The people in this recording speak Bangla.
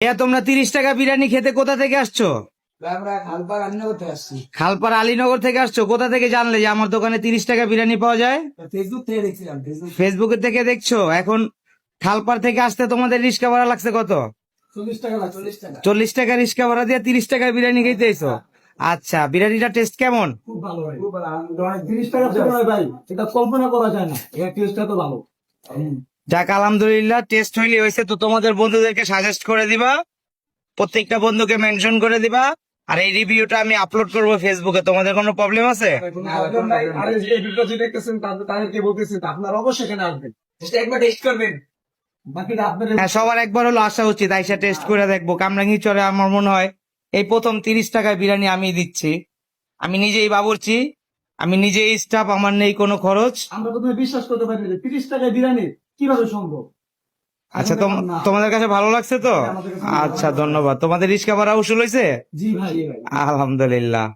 এ তোমরা তিরিশ টাকা বিরিয়ানি খেতে কোথা থেকে আসছো? খালপার আলীনগর থেকে আসছো। কোথা থেকে জানলে যে আমার দোকানে তিরিশ টাকা বিরিয়ানি পাওয়া যায়? ফেসবুক থেকে দেখছিলাম ফেসবুক থেকে। দেখছ? এখন খালপাড় থেকে আসতে তোমাদের রিক্সা ভাড়া লাগছে কত? চল্লিশ টাকা রিক্সা ভাড়া দিয়ে তিরিশ টাকা বিরিয়ানি খেতে এসো। আচ্ছা বিরিয়ানিটা টেস্ট কেমন? খুব ভালো ভাই খুব ভালো। আলহামদুলিল্লাহ। তিরিশ টাকা ভাই এটা কল্পনা করা যায় না। এটা টেস্টটা তো ভালো। যাক, আলহামদুলিল্লাহ টেস্ট হইলে হয়েছে তো তোমাদের বন্ধুদেরকে সাজেস্ট করে দিবা। প্রত্যেকটা বন্ধুকে মেনশন করে দিবা। আর এই রিভিউটা আমি আপলোড করব ফেসবুকে তোমাদের কোনো প্রবলেম আছে? হ্যাঁ সবার একবার হলো আসা উচিত। আইসা টেস্ট করে দেখব। কামরাঙ্গি চরে আমার মনে হয় এই প্রথম তিরিশ টাকায় বিরিয়ানি আমি দিচ্ছি। আমি নিজেই বাবুরছি আমি নিজেই স্টাফ আমার নেই কোনো খরচ। আমরা বিশ্বাস করতে পারি তিরিশ টাকায় বিরিয়ানি কীভাবে সম্ভব? আচ্ছা তোমাদের কাছে ভালো লাগছে তো? আচ্ছা ধন্যবাদ। তোমাদের রিক্সা ভাড়া উসুল হয়েছে জি ভাই। আলহামদুলিল্লাহ।